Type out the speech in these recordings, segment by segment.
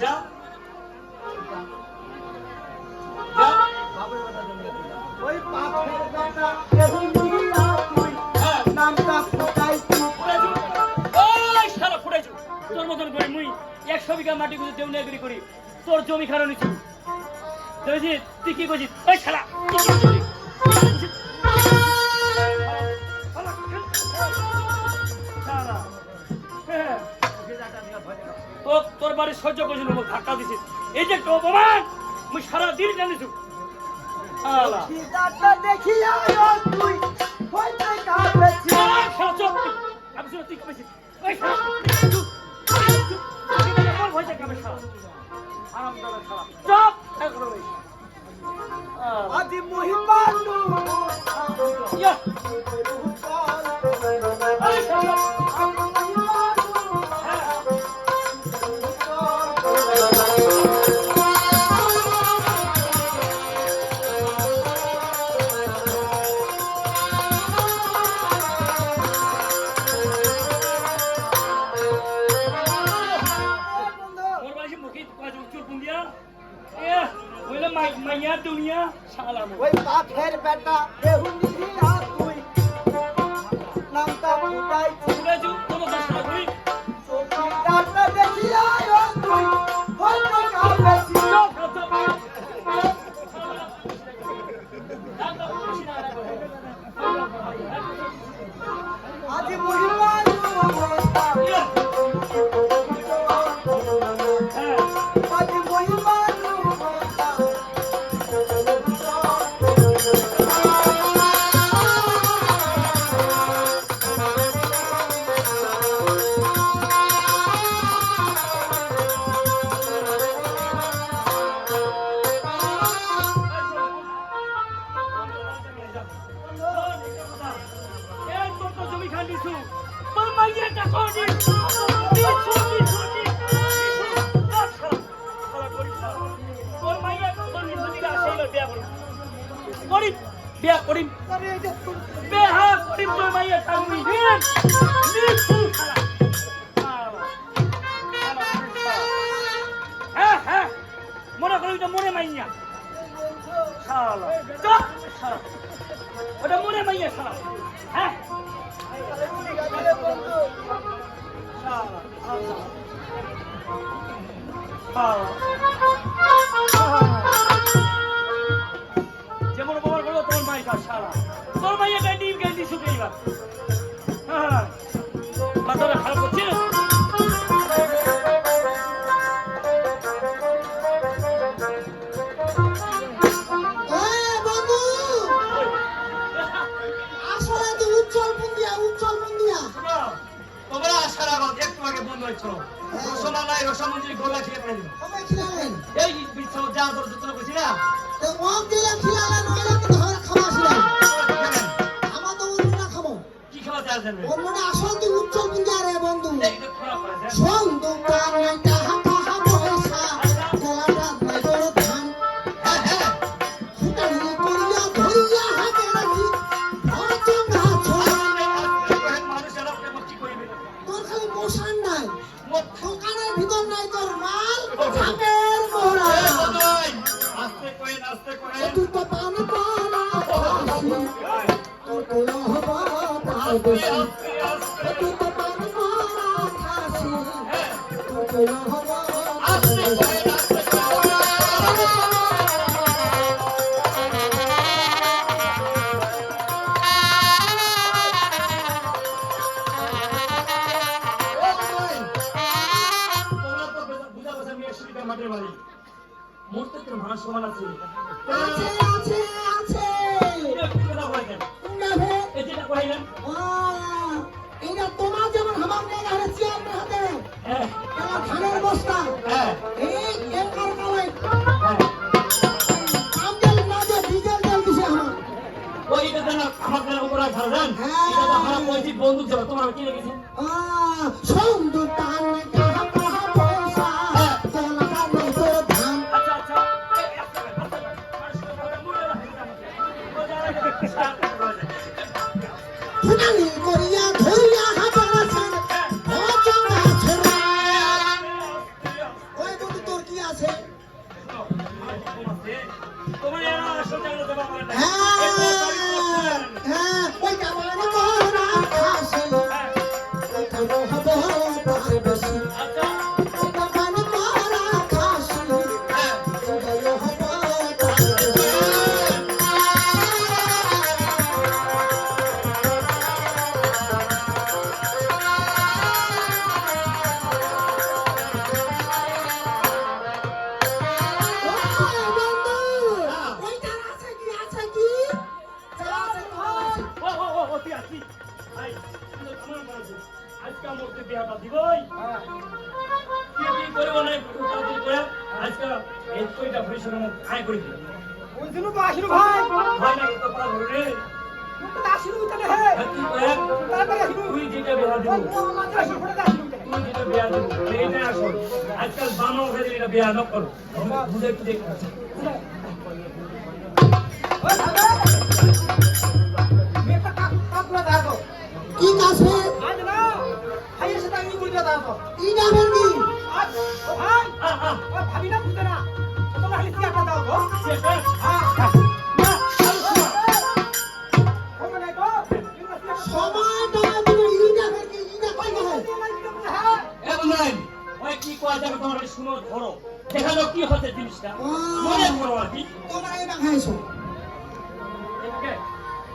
যা। ওই পাপের তুই হ্যাঁ। নামটা ফুটাই ওই শালা ফুটাইছু। তোর মতন করে মুই একশো বিঘা মাটি গুলো দেউনিয়াগিরি করি। তোর জমি খারাপ নিছু। তুই কি করছিস ওই শালা তোর তোর বাড়ি সহ্য করছিল মোক ধাক্কা দিছিস। এই যে একটা অপমান মুই সারা দিন জানিছু দেখিয়া তুই হইতে কাঁপেছি। আমি শুনে তুই ওই। চুপ! একদম আজি ইয়া, দুনিয়া শালা ওই পাপের বেটা কেহু নিয়া তুই। নামটা ফুটাই বিয়া করি আরে এই যে তুই বিয়া করি তোর মাইয়া টাকা দিছু হ্যাঁ হ্যাঁ মনে করি ওটা মনে মাইয়া শালা চুপ শালা ওটা মনে মাইয়া শালা হ্যাঁ শালা যেমন এইবার হ্যাঁ। মাথাটা খারাপ করছিস? হ্যাঁ বন্ধু। আসলে তো উজ্জ্বল বন্দিয়া উজ্জ্বল বন্দিয়া তোমরা আসার আগত একটু আগে বন্ধ হয়েছিল রসনা নাই রসামন্ত্রী গোলা কবে খিলালেন। এই বিচ্ছু যা তোর যত্ন করছি না। তো খিলালেন কি খাওয়া চাল সুবিধা মাঠের বাড়ি। মূর্তি তো ভাড়া সমান আছে। বন্দুক যাবে তোমার কি রেখেছে আহ সন্ধু টান আয় করে দিই বুঝলু তো আসিলু ভাই। ভাই না তো পারা ধরে রে তো আসিলু তাহলে হে। তাড়াতাড়ি আসিলু তুই যেটা বিয়া দিবি। ও মাঝে আসিলু ফটো তুই যেটা বিয়া দিবি এইটা আসল আজকাল বানো হয়ে এটা বিয়া ন করো। বুঝে একটু দেখ ওই কি কাছে? আজ না ভাইয়ের সাথে আমি বলতে দাও ই কোয়া যাবে তোমার শুনো ধরো দেখাল কি হচ্ছে জিনিসটা মনে করো আর কি তোমরা এই না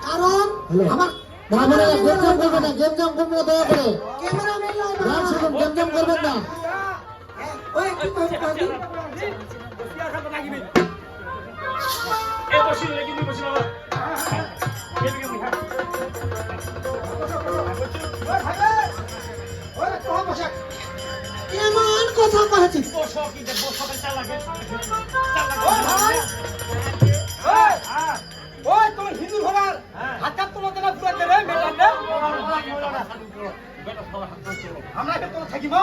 কারণ আমার করবেন না গেম জাম দয়া করে গান শুনুন গেম করবেন না ওই চাল লাগে ওই তুমি হিন্দু ঘোড়ার হাত কাপ তোমার দেনা পুরা দেবে না। আমরা কে তোর থাকিব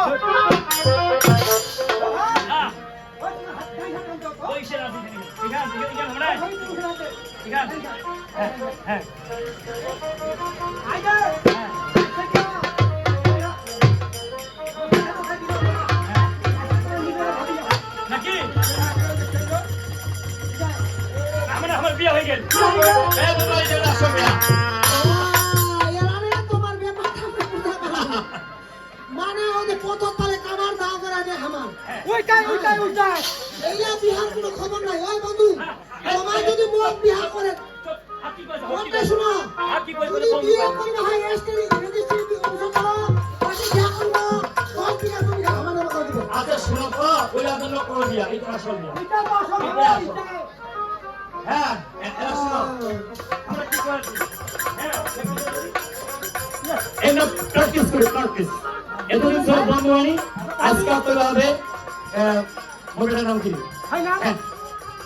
হ্যাঁ, ওই ওইটাই এইয়া বিহার কোনো খবর নাই ওই বন্ধু। তোমার যদি মত বিহার করে? মনটা শোনো? যদি বিয়ে করবে হয় রেজিস্ট্রি রেজিস্ট্রি অফিসে করো তাকে বিয়া করব দশ বিঘা তুমি আমার নামে করে দিবে আচ্ছা শোনো তো ওই আদর করে দিয়া এটা আসল এটা তো আসল হ্যাঁ এ- শোনো আমরা কি করে? হ্যাঁ এই না প্র্যাকটিস করি প্র্যাকটিস এতদিন ধরে বন্ধু আজকে আপনার হবে মোটার নাম কি হয় হ্যাঁ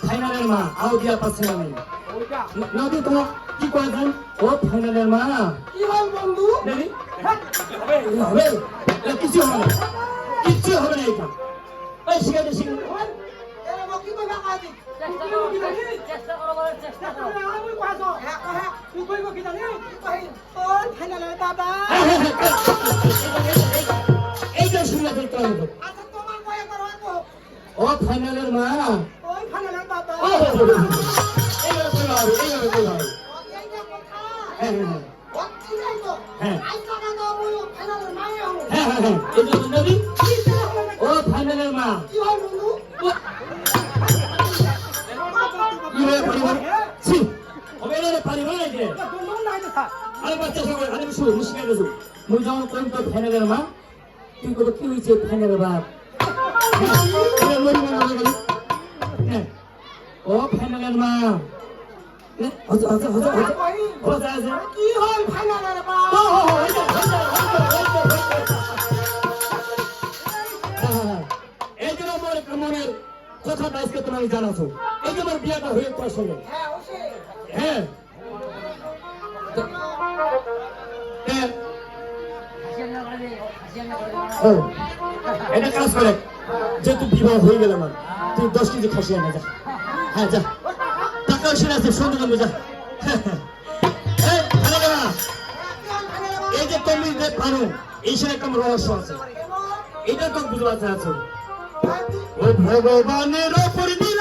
ফাইনালের মা আও দিয়া পাচ্ছে না ওইটা নদী তো কি কয়েছেন ও ফাইনালের মা কি হল বন্ধু হবে হবে কিছু হবে না কিচ্ছু হবে না এটা ওই শিখাতে শিখে এরা বকি কইবা কাজি চেষ্টা করো চেষ্টা করো আমি হ্যাঁ হ্যাঁ তুই কইব কি জানি কই ও ফাইনালে বাবা এইটা শুনে ফেলতে হবে আচ্ছা তোমার কয়ে করো কো ও ফাইনালের মা। ওই ফাইনালে বাবা। ও এইভাবে করতে হবে এইভাবে করতে হবে হ্যাঁ হ্যাঁ হ্যাঁ হ্যাঁ। হ্যাঁ। হ্যাঁ এই যে ছেলে ও ফাইনালের মা। কি হয় বন্ধু পরিবার? ছি। হবে না পরিবার এই যে। বন্ধু নাই তো স্যার আরে বাচ্চা সবাই আরে শুয়ে মুশকিল মুই যখন কইম তো ফাইনালের মা। তুই কত কি হইছে ফাইনালের বাপ ও ফাইনালের মা হজা হজা হজা হজা হজা কি হয় ফাইনালে বাবা ও হো হো এই যে এই যে এই যে আমার মনের কথাটা আজকে তোমাকে জানাছো এই যে আমার হয়ে তোর সঙ্গে হ্যাঁ হ্যাঁ হ্যাঁ এটা কাজ করে যেহেতু বিবাহ হয়ে গেল আমার, তুই দশ কেজি খাসি আনা, যা। হ্যাঁ যা। টাকা এসে আছে সুন্দর যা। এই যে তুমি যে পারো, এই সে একটা রহস্য আছে। এটা তো বুঝবার আছে। ও ভগবানের ওপর দিলা